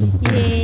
Yay.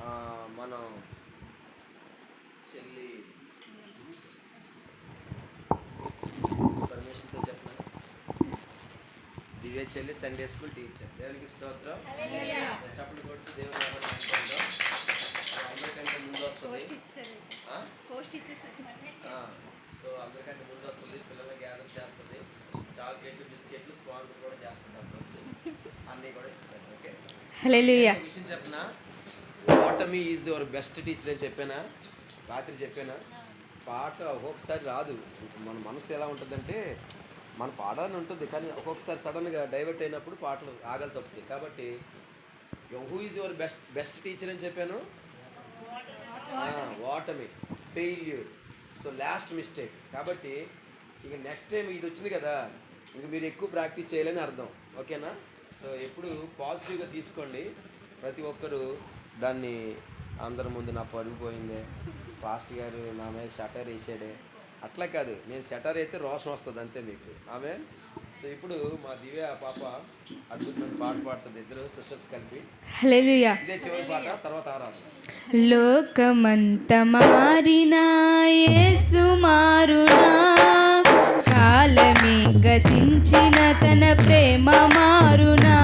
ఆ, మనం చెల్లి పర్మిషన్తో చెప్పిన దివ్య చెల్లి సండే స్కూల్ టీచర్ దేవునికి స్తోత్రం. చప్పట్లు కొట్టి దేవుని. అందరికంటే ముందు వస్తుంది సో అందరికంటే ముందు వస్తుంది పిల్లల్ని గ్యాదర్ చేస్తుంది. చాక్లెట్లు బిస్కెట్లు స్పాన్సర్ కూడా చేస్తుంది అప్పుడు. అన్నీ కూడా ఇస్తారు ఓకే? విషయం చెప్పనా? ఓటమి ఈజ్ యువర్ బెస్ట్ టీచర్ అని చెప్పానా? రాత్రి చెప్పానా? పాట ఒక్కొక్కసారి రాదు. మన మనసు ఎలా ఉంటుందంటే మన పాడాలని ఉంటుంది కానీ ఒక్కొక్కసారి సడన్గా డైవర్ట్ అయినప్పుడు పాటలు ఆగలు తప్పుతాయి. కాబట్టి who is your best best teacher అని చెప్పాను. ఓటమి ఫెయిల్యూర్ సో లాస్ట్ మిస్టేక్ కాబట్టి ఇక నెక్స్ట్ టైం ఇది వచ్చింది కదా ఇంక మీరు ఎక్కువ ప్రాక్టీస్ చేయాలని అర్థం. ఓకేనా సో ఎప్పుడు పాజిటివ్గా తీసుకోండి. ప్రతి ఒక్కరు దాన్ని అందరి ముందు నా పరుగు పోయిందే. ఫాస్ట్ గారు నా మీద షటర్ వేసాడే. అట్లా కాదు. నేను షటర్ అయితే రోషం వస్తుంది అంతే మీకు. ఆమె సో ఇప్పుడు మా దివ్య పాప అద్భుతమైన పాట పాడుతుంది. ఇద్దరు సిస్టర్స్ కలిపి. ఇదే చివరి పాట తర్వాత ఆరాధన. లోకమంత మారినా యేసు మారునా కాలమే గతించిన తన ప్రేమ మారునా.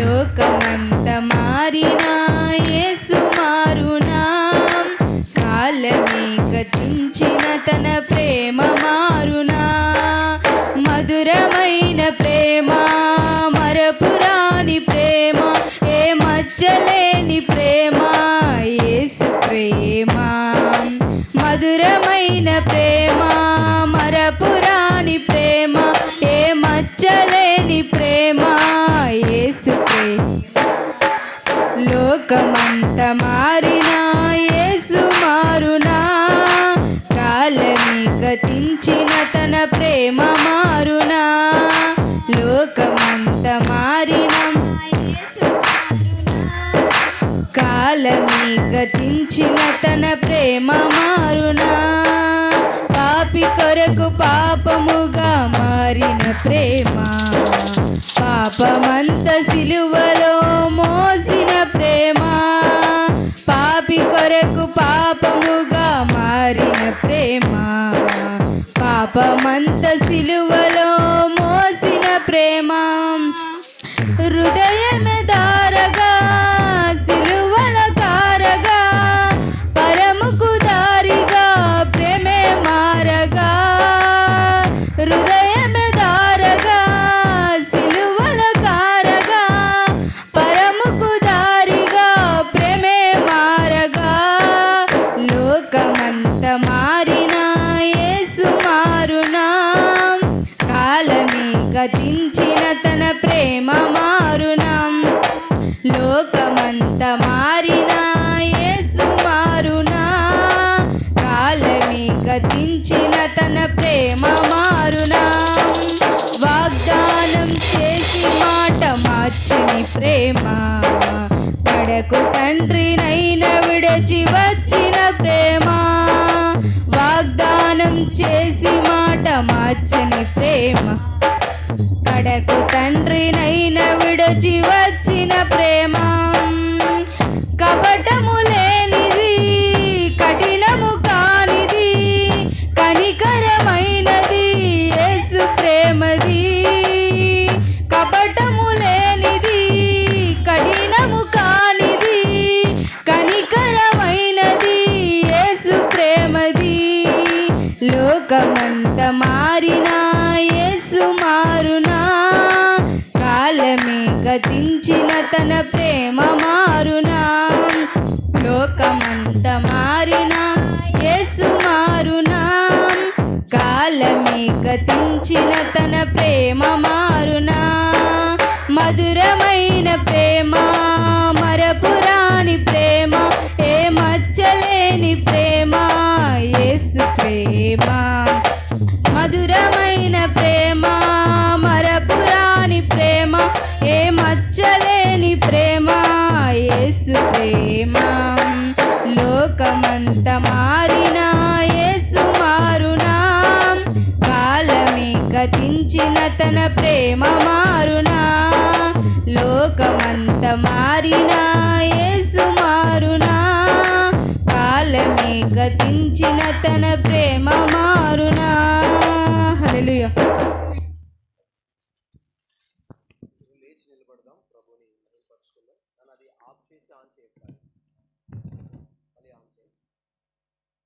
లోకమంత మారినా యేసు తన ప్రేమ మారునా? మధురమైన ప్రేమ మరపురాని ప్రేమ ఏ మచ్చలేని ప్రేమ ఏసు ప్రేమ. మధురమైన ప్రేమ మరపురాని ప్రేమ ఏ మచ్చలేని ప్రేమ ఏసు ప్రేమ. లోకమంత మారిన కాలమే గతించిన తన ప్రేమ మారునా? లోకమంత మారిన కాలమే గతించిన తన ప్రేమ మారునా? పాపి కొరకు పాపముగా మారిన ప్రేమ. పాపమంత సిలువలో మోసిన ప్రేమ. పాపి కొరకు పాపముగా మారిన ప్రేమ. పాపమంత సిలువలో మోసిన ప్రేమ. హృదయమే ప్రేమ మారునా. లోకమంత మారినా యేసు మారునా. కాలమే గతించిన తన ప్రేమ మారునా. వాగ్దానం చేసి మాట మార్చని ప్రేమ. పడకు తండ్రినైన విడచి వచ్చిన ప్రేమ. వాగ్దానం చేసి మాట మార్చని ప్రేమ. కడకు తండ్రినైన విడచి వచ్చిన ప్రేమ. కపటము లేనిది కఠినము కానిది కనికరమైనది యేసు ప్రేమది. కపటము లేనిది కఠినము కానిది కనికరమైనది యేసు ప్రేమది. లోకమంత మారినా కాలమే తన ప్రేమ మారునా. లోకమంత మారినా యేసు మారునా. కాలమే గతించిన తన ప్రేమ మారునా. మధురమైన ప్రేమ. ప్రేమ మారునా? లోకమంత మారినా? యేసు మారునా? కాలమే గతించిన తన ప్రేమ మారునా?